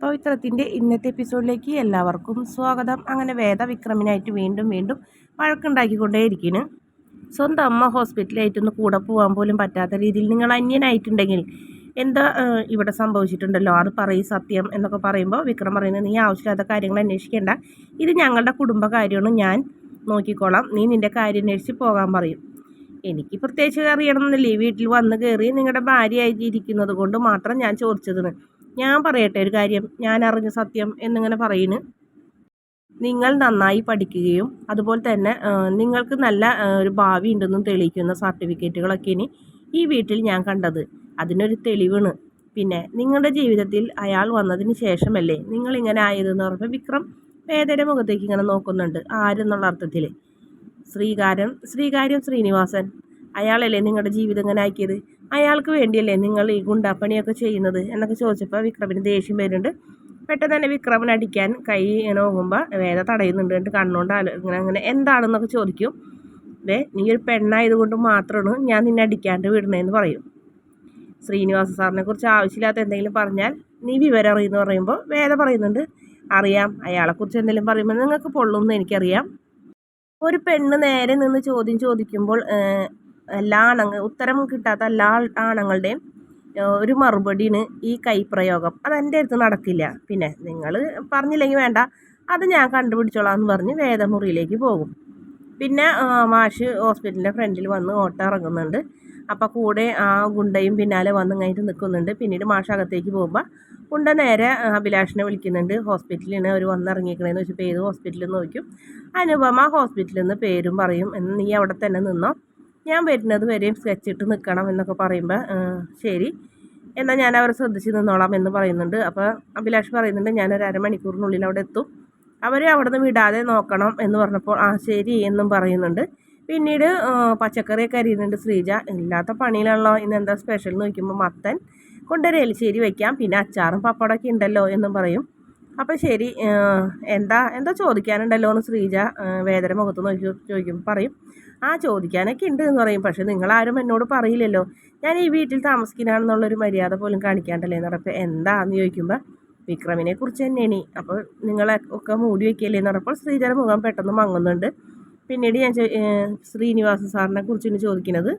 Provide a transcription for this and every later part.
പവിത്രത്തിന്റെ ഇന്നത്തെ എപ്പിസോഡിലേക്ക് എല്ലാവർക്കും സ്വാഗതം. അങ്ങനെ വേദവിക്രമിനായിട്ട് വീണ്ടും വീണ്ടും വഴക്കുണ്ടാക്കിക്കൊണ്ടേയിരിക്കുന്നു സ്വന്തം അമ്മ ഹോസ്പിറ്റലായിട്ടൊന്ന് കൂടെ പോകാൻ പോലും പറ്റാത്ത രീതിയിൽ നിങ്ങൾ അന്യനായിട്ടുണ്ടെങ്കിൽ എന്താ ഇവിടെ സംഭവിച്ചിട്ടുണ്ടല്ലോ? അത് പറയും സത്യം എന്നൊക്കെ പറയുമ്പോൾ വിക്രം പറയുന്നത് നീ ആവശ്യമില്ലാത്ത കാര്യങ്ങൾ അന്വേഷിക്കേണ്ട. ഇത് ഞങ്ങളുടെ കുടുംബ കാര്യമാണ്. ഞാൻ നോക്കിക്കോളാം. നീ നിന്റെ കാര്യം അന്വേഷിച്ച് പോകാൻ പറയും. എനിക്ക് പ്രത്യേകിച്ച് അറിയണമെന്നില്ലേ. വീട്ടിൽ വന്ന് കയറി നിങ്ങളുടെ ഭാര്യയായിട്ട് ഇരിക്കുന്നത് കൊണ്ട് മാത്രം ഞാൻ ചോദിച്ചതെന്ന് ഞാൻ പറയട്ടെ ഒരു കാര്യം. ഞാൻ അറിഞ്ഞ സത്യം എന്നിങ്ങനെ പറയുന്നു നിങ്ങൾ നന്നായി പഠിക്കുകയും അതുപോലെ തന്നെ നിങ്ങൾക്ക് നല്ല ഒരു ഭാവി ഉണ്ടെന്നും തെളിയിക്കുന്ന സർട്ടിഫിക്കറ്റുകളൊക്കെ ഇനി ഈ വീട്ടിൽ ഞാൻ കണ്ടത്. അതിനൊരു തെളിവാണ്. പിന്നെ നിങ്ങളുടെ ജീവിതത്തിൽ അയാൾ വന്നതിന് ശേഷമല്ലേ നിങ്ങൾ ഇങ്ങനെ ആയതെന്ന് പറഞ്ഞപ്പോൾ വിക്രം വേദയുടെ മുഖത്തേക്ക് ഇങ്ങനെ നോക്കുന്നുണ്ട് ആരെന്നുള്ള അർത്ഥത്തിൽ. ശ്രീകാരം ശ്രീകാര്യം ശ്രീനിവാസൻ അയാളല്ലേ നിങ്ങളുടെ ജീവിതം ഇങ്ങനെ ആക്കിയത്? അയാൾക്ക് വേണ്ടിയല്ലേ നിങ്ങൾ ഈ ഗുണ്ടാപ്പണിയൊക്കെ ചെയ്യുന്നത്? എന്നൊക്കെ ചോദിച്ചപ്പോൾ വിക്രമിന് ദേഷ്യം വരുന്നുണ്ട്. പെട്ടെന്ന് തന്നെ വിക്രമൻ അടിക്കാൻ കൈ ഇങ്ങനെ നോക്കുമ്പോൾ വേദ തടയുന്നുണ്ട്. എന്നിട്ട് കണ്ണുകൊണ്ട് ഇങ്ങനെ അങ്ങനെ എന്താണെന്നൊക്കെ ചോദിക്കും. ദേ നീ ഒരു പെണ്ണായതുകൊണ്ട് മാത്രമാണ് ഞാൻ നിന്നെ അടിക്കാണ്ട് വിടണേന്ന് പറയും. ശ്രീനിവാസ സാറിനെ കുറിച്ച് ആവശ്യമില്ലാത്ത എന്തെങ്കിലും പറഞ്ഞാൽ നീ വിവരം അറിയുമെന്ന് പറയുമ്പോൾ വേദ പറയുന്നുണ്ട് അറിയാം അയാളെക്കുറിച്ച് എന്തെങ്കിലും പറയുമ്പോൾ നിങ്ങൾക്ക് പൊള്ളുമെന്ന് എനിക്കറിയാം. ഒരു പെണ്ണ് നേരെ നിന്ന് ചോദ്യം ചോദിക്കുമ്പോൾ എല്ലാ ഉത്തരം കിട്ടാത്ത ആൾ- ആണുങ്ങളുടെയും ഒരു മറുപടിയാണ് ഈ കൈപ്രയോഗം അത് എന്റെ അടുത്ത് നടക്കില്ല. പിന്നെ നിങ്ങൾ പറഞ്ഞില്ലെങ്കിൽ വേണ്ട. അത് ഞാൻ കണ്ടുപിടിച്ചോളാം എന്ന് പറഞ്ഞ് വേദമുറിയിലേക്ക് പോകും. പിന്നെ മാഷ് ഹോസ്പിറ്റലിന്റെ ഫ്രണ്ടിൽ വന്ന് ഓട്ടം ഇറങ്ങുന്നുണ്ട്. അപ്പോൾ കൂടെ ആ ഗുണ്ടയും പിന്നാലെ വന്ന് കഴിഞ്ഞിട്ട് നിൽക്കുന്നുണ്ട്. പിന്നീട് മാഷ് അകത്തേക്ക് പോകുമ്പോൾ ഗുണ്ട നേരെ അഭിലാഷിനെ വിളിക്കുന്നുണ്ട്. ഹോസ്പിറ്റലിൽ അവർ വന്നിറങ്ങിക്കണേന്ന് വെച്ചപ്പോൾ ഏത് ഹോസ്പിറ്റലിൽ നോക്കും. അനുപമ ഹോസ്പിറ്റലിൽ നിന്ന് പേരും പറയും. നീ അവിടെ തന്നെ നിന്നോ? ഞാൻ വരുന്നത് വരെയും സ്കെച്ച് ഇട്ട് നിൽക്കണം എന്നൊക്കെ പറയുമ്പോൾ ശരി. എന്നാൽ ഞാൻ അവരെ ശ്രദ്ധിച്ച് നിന്നോളാം എന്ന് പറയുന്നുണ്ട്. അപ്പോൾ അഭിലാഷ് പറയുന്നുണ്ട് ഞാനൊരു അരമണിക്കൂറിനുള്ളിൽ അവിടെ എത്തും. അവരെ അവിടെ നിന്ന് വിടാതെ നോക്കണം എന്ന് പറഞ്ഞപ്പോൾ ആ ശരി എന്നും പറയുന്നുണ്ട്. പിന്നീട് പച്ചക്കറിയൊക്കെ അരിയുന്നുണ്ട് ശ്രീജ. ഇല്ലാത്ത പണിയിലാണല്ലോ. ഇന്ന് എന്താ സ്പെഷ്യൽ എന്ന് വയ്ക്കുമ്പോൾ മത്തൻ കൊണ്ടൊരു എലിശ്ശേരി വയ്ക്കാം പിന്നെ അച്ചാറും പപ്പടമൊക്കെ ഉണ്ടല്ലോ എന്നും പറയും. അപ്പോൾ ശരി എന്താ എന്താ ചോദിക്കാനുണ്ടല്ലോ എന്ന് ശ്രീജ വേദന മുഖത്ത് നോക്കി ചോദിക്കും പറയും. ആ ചോദിക്കാനൊക്കെ ഉണ്ട് എന്ന് പറയും പക്ഷെ നിങ്ങളാരും എന്നോട് പറയില്ലല്ലോ. ഞാൻ ഈ വീട്ടിൽ താമസിക്കുന്നതാണെന്നുള്ളൊരു മര്യാദ പോലും കാണിക്കാണ്ടല്ലേ എന്ന് പറഞ്ഞപ്പോൾ എന്താന്ന് ചോദിക്കുമ്പോൾ വിക്രമിനെ കുറിച്ച് തന്നെയാണ്. അപ്പോൾ നിങ്ങളെ ഒക്കെ മൂടി വയ്ക്കല്ലേ എന്ന് പറഞ്ഞപ്പോൾ ശ്രീജയുടെ മുഖം പെട്ടെന്ന് മങ്ങുന്നുണ്ട്. പിന്നീട് ഞാൻ ശ്രീനിവാസ സാറിനെ കുറിച്ചാണ് ചോദിക്കുന്നത്.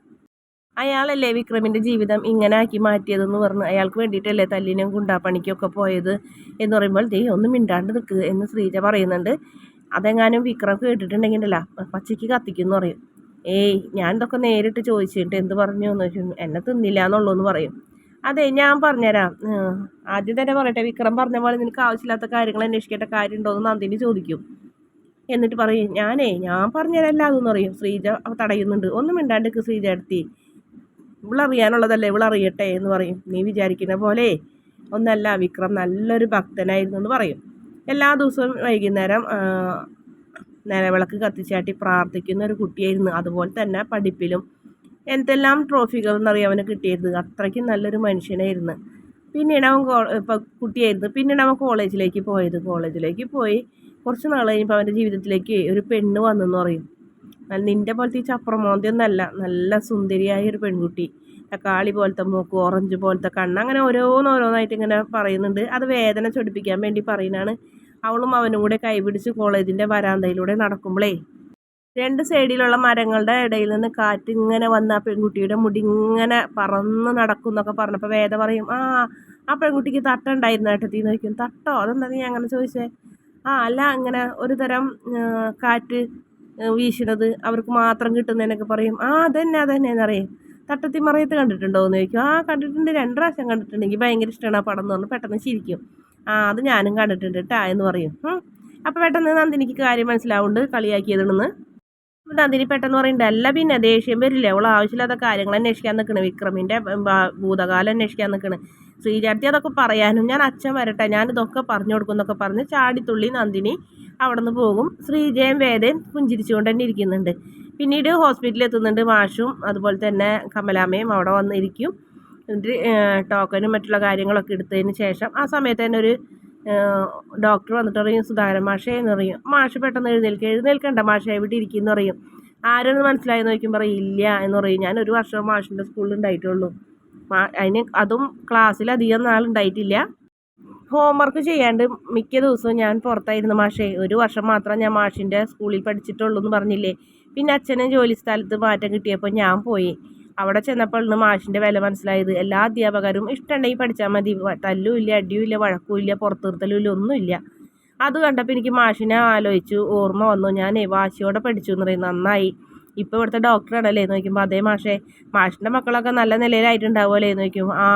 അയാളല്ലേ വിക്രമിന്റെ ജീവിതം ഇങ്ങനെ ആക്കി മാറ്റിയതെന്ന് പറഞ്ഞ് അയാൾക്ക് വേണ്ടിയിട്ടല്ലേ തല്ലിനും ഗുണ്ടാപ്പണിക്കൊക്കെ പോയത് എന്ന് പറയുമ്പോൾ ദേ ഒന്നും മിണ്ടാണ്ട് നിൽക്കുക എന്ന് ശ്രീജ പറയുന്നുണ്ട്. അതെങ്ങാനും വിക്രം കേട്ടിട്ടുണ്ടെങ്കിലല്ല പച്ചയ്ക്ക് കത്തിക്കുമെന്ന് പറയും. ഏയ് ഞാൻ ഇതൊക്കെ നേരിട്ട് ചോദിച്ചിട്ട് എന്ത് പറഞ്ഞു? എന്ന് വെച്ചു എന്നെ തിന്നില്ല എന്നുള്ളൂ എന്ന് പറയും. അതെ ഞാൻ പറഞ്ഞുതരാം. ആദ്യം തന്നെ പറയട്ടെ വിക്രം പറഞ്ഞ പോലെ നിനക്ക് ആവശ്യമില്ലാത്ത കാര്യങ്ങൾ അന്വേഷിക്കേണ്ട കാര്യമുണ്ടോ എന്ന് നന്ദിനി ചോദിക്കും. എന്നിട്ട് പറയും ഞാനേ ഞാൻ പറഞ്ഞുതരല്ല അതെന്ന് പറയും. ശ്രീജ തടയുന്നുണ്ട്. ഒന്നും മിണ്ടാണ്ട് ശ്രീജ എടുത്തി ഇവളറിയാനുള്ളതല്ലേ ഇവളറിയട്ടെ എന്ന് പറയും. നീ വിചാരിക്കുന്ന പോലെ ഒന്നല്ല വിക്രം നല്ലൊരു ഭക്തനായിരുന്നു എന്ന് പറയും. എല്ലാ ദിവസവും വൈകുന്നേരം നിലവിളക്ക് കത്തിച്ചാട്ടി പ്രാർത്ഥിക്കുന്ന ഒരു കുട്ടിയായിരുന്നു. അതുപോലെ തന്നെ പഠിപ്പിലും എന്തെല്ലാം ട്രോഫികൾ എന്നറിയാം അവന് കിട്ടിയിരുന്നു അത്രയ്ക്കും നല്ലൊരു മനുഷ്യനായിരുന്നു. പിന്നീട് അവൻ കോ ഇപ്പം കുട്ടിയായിരുന്നു. പിന്നീട് അവൻ കോളേജിലേക്ക് പോയത്. കോളേജിലേക്ക് പോയി കുറച്ച് നാൾ കഴിഞ്ഞപ്പോൾ അവന്റെ ജീവിതത്തിലേക്ക് ഒരു പെണ്ണ് വന്നെന്ന് പറയും. നിന്റെ പോലത്തെ ഈ ചപ്രമോന്തിയൊന്നല്ല നല്ല സുന്ദരിയായ ഒരു പെൺകുട്ടി തക്കാളി പോലത്തെ മൂക്ക് ഓറഞ്ച് പോലത്തെ കണ്ണ് അങ്ങനെ ഓരോന്നോരോന്നായിട്ട് ഇങ്ങനെ പറയുന്നുണ്ട്. അത് വേദന ചൊടിപ്പിക്കാൻ വേണ്ടി പറയുന്നതാണ്. അവളും അവനും കൂടെ കൈപിടിച്ച് കോളേജിന്റെ വരാന്തയിലൂടെ നടക്കുമ്പോഴേ രണ്ട് സൈഡിലുള്ള മരങ്ങളുടെ ഇടയിൽ നിന്ന് കാറ്റ് ഇങ്ങനെ വന്ന് ആ പെൺകുട്ടിയുടെ മുടി ഇങ്ങനെ പറന്ന് നടക്കും എന്നൊക്കെ പറഞ്ഞപ്പോൾ വേദ പറയും ആ ആ പെൺകുട്ടിക്ക് തട്ടുണ്ടായിരുന്നു ഏട്ടത്തി? നോക്കും തട്ടോ? അതെന്താ നീ അങ്ങനെ ചോദിച്ചേ? ആ അല്ല അങ്ങനെ ഒരു തരം കാറ്റ് വീശുന്നത് അവർക്ക് മാത്രം കിട്ടുന്നതിനൊക്കെ പറയും ആ അതന്നെ അതന്നെ എന്നറിയും. തട്ടത്തി മറയത്ത് കണ്ടിട്ടുണ്ടോ എന്ന് ചോദിക്കും. ആ കണ്ടിട്ടുണ്ട്. രണ്ട് പ്രാവശ്യം കണ്ടിട്ടുണ്ട്. എനിക്ക് ഭയങ്കര ഇഷ്ടമാണ് ആ പടം എന്ന് പറഞ്ഞ് പെട്ടെന്ന് ചിരിക്കും. ആ അത് ഞാനും കണ്ടിട്ടുണ്ട് കേട്ടാ എന്ന് പറയും. അപ്പോൾ പെട്ടെന്ന് നന്ദിനിക്ക് കാര്യം മനസ്സിലാവുന്നുണ്ട് കളിയാക്കിയതെന്ന് നന്ദിനി പെട്ടെന്ന് പറയുന്നുണ്ട് അല്ല പിന്നെ ദേഷ്യം വരില്ലേ? അവൾ ആവശ്യമില്ലാത്ത കാര്യങ്ങൾ അന്വേഷിക്കാൻ നിൽക്കണ് വിക്രമിന്റെ ഭൂതകാലം അന്വേഷിക്കാൻ നിൽക്കണ് ശ്രീചാർത്തി അതൊക്കെ പറയാനും ഞാൻ അച്ഛൻ വരട്ടെ ഞാൻ ഇതൊക്കെ പറഞ്ഞു കൊടുക്കും എന്നൊക്കെ പറഞ്ഞ് ചാടിത്തുള്ളി നന്ദിനി അവിടെ നിന്ന് പോകും. ശ്രീജയും വേദയും പുഞ്ചിരിച്ചുകൊണ്ട് തന്നെ ഇരിക്കുന്നുണ്ട്. പിന്നീട് ഹോസ്പിറ്റലിൽ എത്തുന്നുണ്ട് മാഷും അതുപോലെ തന്നെ കമലാമ്മയും അവിടെ വന്നിരിക്കും. എന്നിട്ട് ടോക്കനും മറ്റുള്ള കാര്യങ്ങളൊക്കെ എടുത്തതിന് ശേഷം ആ സമയത്ത് തന്നെ ഒരു ഡോക്ടർ വന്നിട്ട് പറയും സുധാകരൻ മാഷേ പറയും. മാഷ് പെട്ടെന്ന് എഴുന്നേൽക്കുക എഴുന്നേൽക്കണ്ട മാഷേ എവിടെ ഇരിക്കുന്നു പറയും. ആരെന്ന് മനസ്സിലായി നോക്കുമ്പോൾ പറയും ഇല്ല എന്ന് പറയും. ഞാൻ ഒരു വർഷം മാഷിന്റെ സ്കൂളിൽ ഉണ്ടായിട്ടുള്ളൂ. അതിന് അതും ക്ലാസ്സിൽ അധികം നാളുണ്ടായിട്ടില്ല ഹോംവർക്ക് ചെയ്യാണ്ട് മിക്ക ദിവസവും ഞാൻ പുറത്തായിരുന്നു മാഷേ. ഒരു വർഷം മാത്രം ഞാൻ മാഷിന്റെ സ്കൂളിൽ പഠിച്ചിട്ടുള്ളൂ എന്ന് പറഞ്ഞില്ലേ. പിന്നെ അച്ഛനും ജോലി സ്ഥലത്ത് മാറ്റം കിട്ടിയപ്പോൾ ഞാൻ പോയി. അവിടെ ചെന്നപ്പോഴാണ് മാഷിന്റെ വില മനസ്സിലായത്. എല്ലാ അധ്യാപകരും ഇഷ്ടമുണ്ടെങ്കിൽ പഠിച്ചാൽ മതി. തല്ലുമില്ല അടിയുമില്ല അടിയും ഇല്ല വഴക്കും ഇല്ല പുറത്തിരുത്തലും ഇല്ല ഒന്നുമില്ല. അത് കണ്ടപ്പോൾ എനിക്ക് മാഷിനെ ആലോചിച്ചു. ഓർമ്മ വന്നു. ഞാൻ വാശിയോടെ പഠിച്ചു എന്ന് പറയും നന്നായി. ഇപ്പോൾ ഇവിടുത്തെ ഡോക്ടറാണല്ലേ നോക്കുമ്പോൾ അതേ മാഷേ മാഷിന്റെ മക്കളൊക്കെ നല്ല നിലയിലായിട്ടുണ്ടാവുമല്ലേ നോക്കും ആ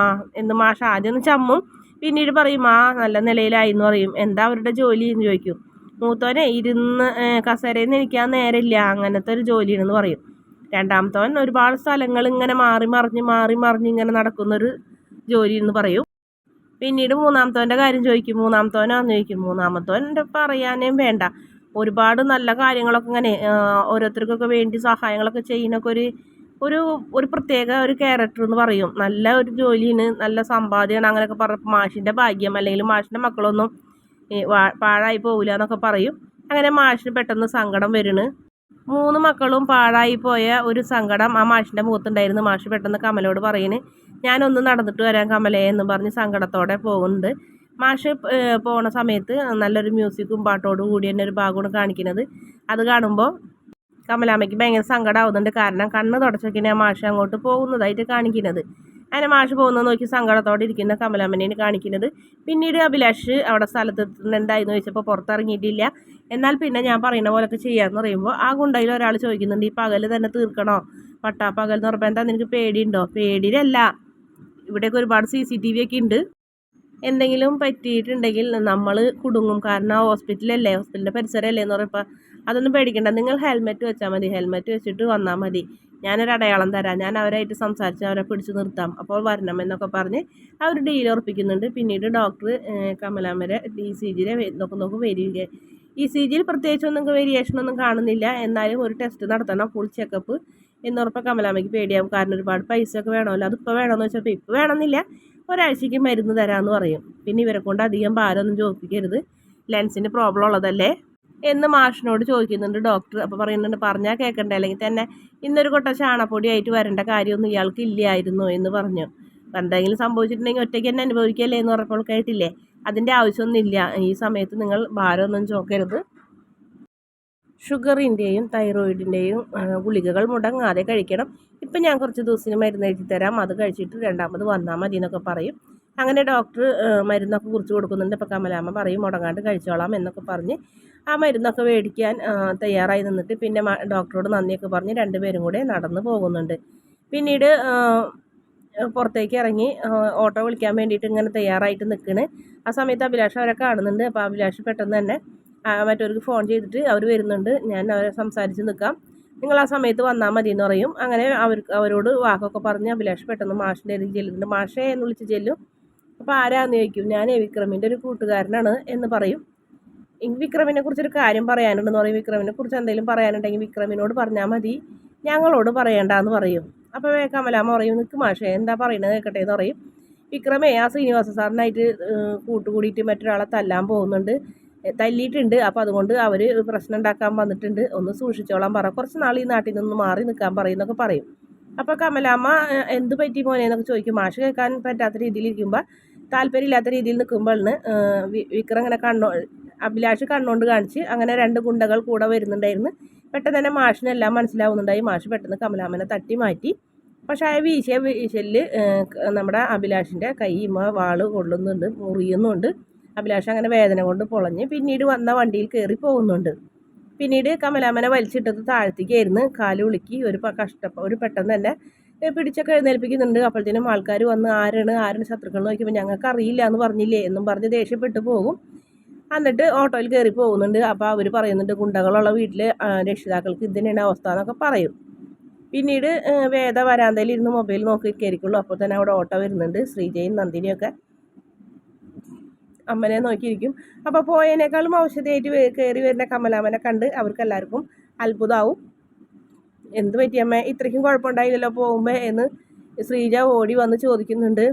എന്ന് മാഷ് ആദ്യം ഒന്ന് ചമ്മും പിന്നീട് പറയും ആ നല്ല നിലയിലായി എന്ന് പറയും. എന്താ അവരുടെ ജോലി എന്ന് ചോദിക്കും. മൂത്തോനെ ഇരുന്ന് കസേരയിൽ നിന്ന് ഇരിക്കാൻ നേരമില്ല. അങ്ങനത്തെ ഒരു ജോലിയാണെന്ന് പറയും. രണ്ടാമത്തവൻ ഒരുപാട് സ്ഥലങ്ങൾ ഇങ്ങനെ മാറി മറിഞ്ഞ് മാറി മറിഞ്ഞ് ഇങ്ങനെ നടക്കുന്നൊരു ജോലി എന്ന് പറയും. പിന്നീട് മൂന്നാമത്തവന്റെ കാര്യം ചോദിക്കും. മൂന്നാമത്തവനാന്ന് ചോദിക്കും. മൂന്നാമത്തവന്റെ പറയാനേം വേണ്ട. ഒരുപാട് നല്ല കാര്യങ്ങളൊക്കെ ഇങ്ങനെ ഓരോരുത്തർക്കൊക്കെ വേണ്ടി സഹായങ്ങളൊക്കെ ചെയ്യുന്നൊക്കെ ഒരു ഒരു ഒരു പ്രത്യേക ഒരു ക്യാരക്ടർ എന്ന് പറയും. നല്ല ഒരു ജോലിയാണ് നല്ല സമ്പാദ്യമാണ് അങ്ങനെയൊക്കെ പറഞ്ഞ മാഷിന്റെ ഭാഗ്യം അല്ലെങ്കിൽ മാഷിന്റെ മക്കളൊന്നും പാഴായി പോകില്ല എന്നൊക്കെ പറയും. അങ്ങനെ മാഷിന് പെട്ടെന്ന് സങ്കടം വരുന്നു മൂന്ന് മക്കളും പാഴായി പോയ ഒരു സങ്കടം ആ മാഷിന്റെ മുഖത്തുണ്ടായിരുന്നു. മാഷ് പെട്ടെന്ന് കമലോട് പറയുന്നു ഞാനൊന്ന് നടന്നിട്ട് വരാം കമലേ എന്ന് പറഞ്ഞ് സങ്കടത്തോടെ പോകുന്നുണ്ട്. മാഷ് പോണ സമയത്ത് നല്ലൊരു മ്യൂസിക്കും പാട്ടോടും കൂടി തന്നെ ഒരു ഭാഗമാണ് കാണിക്കുന്നത്. അത് കാണുമ്പോൾ കമലാമ്മയ്ക്ക് ഭയങ്കര സങ്കടമാവുന്നുണ്ട് കാരണം കണ്ണ് തുടച്ചൊക്കെയാണ് ആ മാഷ് അങ്ങോട്ട് പോകുന്നതായിട്ട് കാണിക്കുന്നത്. അങ്ങനെ മാഷ് പോകുന്നത് നോക്കി സങ്കടത്തോടെ ഇരിക്കുന്ന കമലാമ്മനെയാണ് കാണിക്കുന്നത്. പിന്നീട് അഭിലാഷ് അവിടെ സ്ഥലത്ത് എത്തുന്നുണ്ടായിരുന്നു ചോദിച്ചപ്പോൾ പുറത്തിറങ്ങിയിട്ടില്ല. എന്നാൽ പിന്നെ ഞാൻ പറയുന്ന പോലൊക്കെ ചെയ്യാന്ന് പറയുമ്പോൾ ആ ഗുണ്ടയിൽ ഒരാൾ ചോദിക്കുന്നുണ്ട് ഈ പകൽ തന്നെ തീർക്കണോ? പട്ടാ പകൽ എന്ന് പറയുമ്പോൾ എന്താ നിനക്ക് പേടിയുണ്ടോ? പേടിയിലല്ല ഇവിടെയൊക്കെ ഒരുപാട് സി സി ടി വി ഒക്കെ ഉണ്ട്. എന്തെങ്കിലും പറ്റിയിട്ടുണ്ടെങ്കിൽ നമ്മൾ കുടുങ്ങും. കാരണം ഹോസ്പിറ്റലല്ലേ ഹോസ്പിറ്റലിന്റെ പരിസരമല്ലേ എന്ന് പറയുമ്പോൾ അതൊന്നും പേടിക്കണ്ട. നിങ്ങൾ ഹെൽമെറ്റ് വെച്ചാൽ മതി. ഹെൽമെറ്റ് വെച്ചിട്ട് വന്നാൽ മതി. ഞാനൊരു അടയാളം തരാം. ഞാൻ അവരായിട്ട് സംസാരിച്ച് അവരെ പിടിച്ചു നിർത്താം. അപ്പോൾ വരണം എന്നൊക്കെ പറഞ്ഞ് അവർ ഡീൽ ഉറപ്പിക്കുന്നുണ്ട്. പിന്നീട് ഡോക്ടർ കമലാമരെ ഡി സി ജിയിലെ നോക്കും നോക്കും വരിക. ഇ സി ജിയിൽ പ്രത്യേകിച്ചൊന്നും വേരിയേഷൻ ഒന്നും കാണുന്നില്ല. എന്നാലും ഒരു ടെസ്റ്റ് നടത്തണം. ഫുൾ ചെക്കപ്പ് എന്നുറപ്പം കമലാമ്മയ്ക്ക് പേടിയാവും. കാരണം ഒരുപാട് പൈസ ഒക്കെ വേണമല്ലോ. അതിപ്പോൾ വേണമെന്ന് വെച്ചപ്പോൾ ഇപ്പോൾ വേണമെന്നില്ല. ഒരാഴ്ചയ്ക്ക് മരുന്ന് തരാമെന്ന് പറയും. പിന്നെ ഇവരെ കൊണ്ട് അധികം ഭാരമൊന്നും ചോദിപ്പിക്കരുത്. ലെൻസിന് പ്രോബ്ലം ഉള്ളതല്ലേ? എന്ന് മാഷിനോട് ചോദിക്കുന്നുണ്ട് ഡോക്ടർ അപ്പോൾ പറയുന്നുണ്ട് പറഞ്ഞാൽ കേൾക്കണ്ടേ അല്ലെങ്കിൽ തന്നെ ഇന്നൊരു കൊട്ട ചാണപ്പൊടി ആയിട്ട് വരേണ്ട കാര്യമൊന്നും ഇയാൾക്ക് ഇല്ലായിരുന്നു എന്ന് പറഞ്ഞു. എന്തെങ്കിലും സംഭവിച്ചിട്ടുണ്ടെങ്കിൽ ഒറ്റയ്ക്ക് തന്നെ അനുഭവിക്കല്ലേ എന്ന് പറഞ്ഞപ്പോൾ കേട്ടില്ലേ? അതിന്റെ ആവശ്യമൊന്നുമില്ല. ഈ സമയത്ത് നിങ്ങൾ ഭാരമൊന്നും ചോക്കരുത്. ഷുഗറിന്റെയും തൈറോയിഡിന്റെയും ഗുളികകൾ മുടങ്ങാതെ കഴിക്കണം. ഇപ്പം ഞാൻ കുറച്ച് ദിവസത്തിന് മരുന്ന് എഴുതി തരാം. അത് കഴിച്ചിട്ട് രണ്ടാമത് വന്നാൽ മതി എന്നൊക്കെ പറയും. അങ്ങനെ ഡോക്ടർ മരുന്നൊക്കെ കുറിച്ച് കൊടുക്കുന്നുണ്ട്. ഇപ്പം കമലാമ്മ പറയും മുടങ്ങാണ്ട് കഴിച്ചോളാം എന്നൊക്കെ പറഞ്ഞ് ആ മരുന്നൊക്കെ മേടിക്കാൻ തയ്യാറായി നിന്നിട്ട് പിന്നെ ഡോക്ടറോട് നന്ദിയൊക്കെ പറഞ്ഞ് രണ്ടുപേരും കൂടെ നടന്ന് പോകുന്നുണ്ട്. പിന്നീട് പുറത്തേക്ക് ഇറങ്ങി ഓട്ടോ വിളിക്കാൻ വേണ്ടിയിട്ട് ഇങ്ങനെ തയ്യാറായിട്ട് നിൽക്കണ്. ആ സമയത്ത് അഭിലാഷ് അവരെ കാണുന്നുണ്ട്. അപ്പോൾ അഭിലാഷ് പെട്ടെന്ന് തന്നെ മറ്റവർക്ക് ഫോൺ ചെയ്തിട്ട് അവർ വരുന്നുണ്ട്. ഞാൻ അവരെ സംസാരിച്ച് നിൽക്കാം. നിങ്ങൾ ആ സമയത്ത് വന്നാൽ മതി എന്ന് പറയും. അങ്ങനെ അവർക്ക് അവരോട് വാക്കൊക്കെ പറഞ്ഞ് അഭിലാഷ് പെട്ടെന്ന് മാഷിന്റെ അരികിൽ ചെല്ലുന്നുണ്ട്. മാഷേ എന്ന് വിളിച്ച് ചെല്ലും. അപ്പോൾ ആരാന്ന് ചോദിക്കും? ഞാൻ വിക്രമിന്റെ ഒരു കൂട്ടുകാരനാണ് എന്ന് പറയും. വിക്രമിനെ കുറിച്ചൊരു കാര്യം പറയാനുണ്ടെന്ന് പറയും. വിക്രമിനെ കുറിച്ച് എന്തെങ്കിലും പറയാനുണ്ടെങ്കിൽ വിക്രമിനോട് പറഞ്ഞാൽ മതി. ഞങ്ങളോട് പറയേണ്ടെന്ന് പറയും. അപ്പോൾ കമലാമ്മ പറയും നിൽക്ക് മാഷേ എന്താ പറയുന്നത് കേൾക്കട്ടെ എന്ന് പറയും. വിക്രമേ ആ ശ്രീനിവാസ സാറിനായിട്ട് കൂട്ടുകൂടിയിട്ട് മറ്റൊരാളെ തല്ലാൻ പോകുന്നുണ്ട്. തല്ലിയിട്ടുണ്ട്. അപ്പോൾ അതുകൊണ്ട് അവർ പ്രശ്നം ഉണ്ടാക്കാൻ വന്നിട്ടുണ്ട്. ഒന്ന് സൂക്ഷിച്ചോളാൻ പറ. കുറച്ച് നാൾ ഈ നാട്ടിൽ നിന്ന് മാറി നിൽക്കാൻ പറയുന്നൊക്കെ പറയും. അപ്പോൾ കമലാമ്മ എന്ത് പറ്റി മോനെ? എന്നൊക്കെ ചോദിക്കും. മാഷ് കേൾക്കാൻ പറ്റാത്ത രീതിയിൽ ഇരിക്കുമ്പോൾ താല്പര്യമില്ലാത്ത രീതിയിൽ നിൽക്കുമ്പോഴാണ് വിക്രം ഇങ്ങനെ കണ്ണോ അഭിലാഷ് കണ്ണുകൊണ്ട് കാണിച്ച് അങ്ങനെ രണ്ട് ഗുണ്ടകൾ കൂടെ വരുന്നുണ്ടായിരുന്നു. പെട്ടെന്ന് തന്നെ മാഷിനെല്ലാം മനസ്സിലാവുന്നുണ്ടായി മാഷ് പെട്ടെന്ന് കമലാമ്മനെ തട്ടി മാറ്റി. പക്ഷേ ആ വീശിയ വീശലിൽ നമ്മുടെ അഭിലാഷിന്റെ കൈമ വാൾ കൊള്ളുന്നുണ്ട് മുറിയുന്നുണ്ട്. അഭിലാഷ് അങ്ങനെ വേദന കൊണ്ട് പൊളഞ്ഞ് പിന്നീട് വന്ന വണ്ടിയിൽ കയറി പോകുന്നുണ്ട്. പിന്നീട് കമലാമനെ വലിച്ചിട്ടത് താഴ്ത്തിക്കായിരുന്നു. കാൽ ഉളുക്കി ഒരു കഷ്ടപ്പ ഒരു പെട്ടെന്ന് തന്നെ പിടിച്ചൊക്കെ എഴുന്നേൽപ്പിക്കുന്നുണ്ട്. അപ്പോഴത്തേനും ആൾക്കാർ വന്ന് ആരാണ് ആരാണ് ശത്രുക്കൾ നോക്കിയപ്പോൾ ഞങ്ങൾക്ക് അറിയില്ല എന്ന് പറഞ്ഞില്ലേ? എന്നും പറഞ്ഞ് ദേഷ്യപ്പെട്ടു പോകും. എന്നിട്ട് ഓട്ടോയിൽ കയറി പോകുന്നുണ്ട്. അപ്പോൾ അവർ പറയുന്നുണ്ട് ഗുണ്ടകളുള്ള വീട്ടിലെ രക്ഷിതാക്കൾക്ക് ഇതിനാണ് അവസ്ഥ എന്നൊക്കെ പറയും. പിന്നീട് വേദ വരാന്തയിൽ ഇരുന്ന് മൊബൈൽ നോക്കി കയറിക്കുള്ളൂ അപ്പോൾ തന്നെ അവിടെ ഓട്ടോ വരുന്നുണ്ട് ശ്രീജയും നന്ദിനിയൊക്കെ അമ്മനെ നോക്കിയിരിക്കും. അപ്പോൾ പോയതിനേക്കാളും ഔഷധിയായിട്ട് കയറി വരുന്ന കമലാമനെ കണ്ട് അവർക്ക് എല്ലാവർക്കും അത്ഭുതമാവും എന്ത് പറ്റിയമ്മ ഇത്രയ്ക്കും കുഴപ്പമുണ്ടായില്ലല്ലോ പോകുമ്പോൾ എന്ന് ശ്രീജ ഓടി വന്ന് ചോദിക്കുന്നുണ്ട്.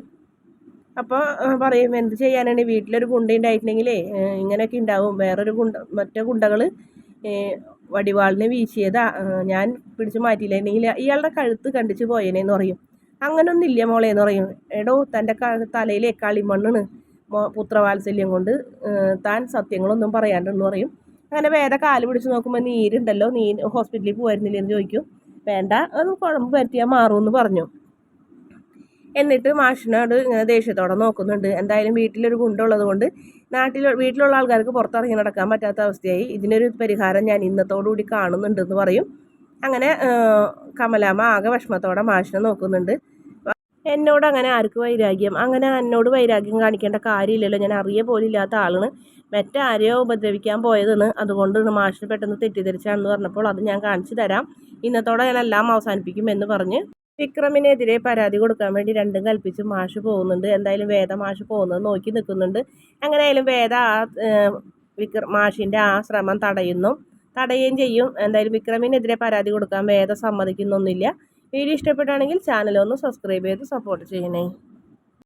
അപ്പോൾ പറയും എന്ത് ചെയ്യാനാണ്? വീട്ടിലൊരു ഗുണ്ട ഉണ്ടായിട്ടുണ്ടെങ്കിലേ ഇങ്ങനെയൊക്കെ ഉണ്ടാവും. വേറൊരു ഗുണ്ട മറ്റേ ഗുണ്ടകൾ വടിവാളിനെ വീശിയതാ. ഞാൻ പിടിച്ചു മാറ്റിയില്ലെങ്കിൽ ഇയാളുടെ കഴുത്ത് കണ്ടിച്ച് പോയേനേന്ന് പറയും. അങ്ങനൊന്നുമില്ല മോളെ എന്ന് പറയും. എടോ തന്റെ തലയിലെ കളിമണ്ണാണ് പുത്രവാത്സല്യം കൊണ്ട് താൻ സത്യങ്ങളൊന്നും പറയാണ്ടെന്ന് പറയും. അങ്ങനെ വേറെ കാൽ പിടിച്ച് നോക്കുമ്പോൾ നീരുണ്ടല്ലോ നീ ഹോസ്പിറ്റലിൽ പോയിരുന്നില്ലെന്ന് ചോദിക്കും. വേണ്ട അത് കുഴമ്പ് പറ്റിയാൽ മാറുമെന്ന് പറഞ്ഞു. എന്നിട്ട് മാഷിനോട് ഇങ്ങനെ ദേഷ്യത്തോടെ നോക്കുന്നുണ്ട്. എന്തായാലും വീട്ടിലൊരു ഗുണ്ടുള്ളത് കൊണ്ട് നാട്ടിൽ വീട്ടിലുള്ള ആൾക്കാർക്ക് പുറത്തിറങ്ങി നടക്കാൻ പറ്റാത്ത അവസ്ഥയായി. ഇതിനൊരു പരിഹാരം ഞാൻ ഇന്നത്തോടുകൂടി കാണുന്നുണ്ടെന്ന് പറയും. അങ്ങനെ കമലാമ്മ ആകെ വിഷമത്തോടെ മാഷിനെ നോക്കുന്നുണ്ട്. എന്നോട് അങ്ങനെ ആർക്ക് വൈരാഗ്യം? അങ്ങനെ എന്നോട് വൈരാഗ്യം കാണിക്കേണ്ട കാര്യമില്ലല്ലോ. ഞാൻ അറിയ പോലില്ലാത്ത ആളാണ്. മറ്റാരെയോ ഉപദ്രവിക്കാൻ പോയതെന്ന് അതുകൊണ്ട് മാഷിന് പെട്ടെന്ന് തെറ്റിദ്ധരിച്ചാണെന്ന് പറഞ്ഞപ്പോൾ അത് ഞാൻ കാണിച്ചു തരാം. ഇന്നത്തോടെ ഞാൻ എല്ലാം അവസാനിപ്പിക്കും എന്ന് പറഞ്ഞ് വിക്രമിനെതിരെ പരാതി കൊടുക്കാൻ വേണ്ടി രണ്ടും കൽപ്പിച്ച് മാഷ് പോകുന്നുണ്ട്. എന്തായാലും വേദ മാഷ് പോകുന്നത് നോക്കി നിൽക്കുന്നുണ്ട്. അങ്ങനെ ആയാലും വേദ ആ വിക്ര മാഷിന്റെ ആ ശ്രമം തടയുന്നു. തടയുകയും ചെയ്യും. എന്തായാലും വിക്രമിനെതിരെ പരാതി കൊടുക്കാൻ വേദ സമ്മതിക്കുന്നൊന്നുമില്ല. വീഡിയോ ഇഷ്ടപ്പെട്ടാണെങ്കിൽ ചാനൽ ഒന്ന് സബ്സ്ക്രൈബ് ചെയ്ത് സപ്പോർട്ട് ചെയ്യണേ.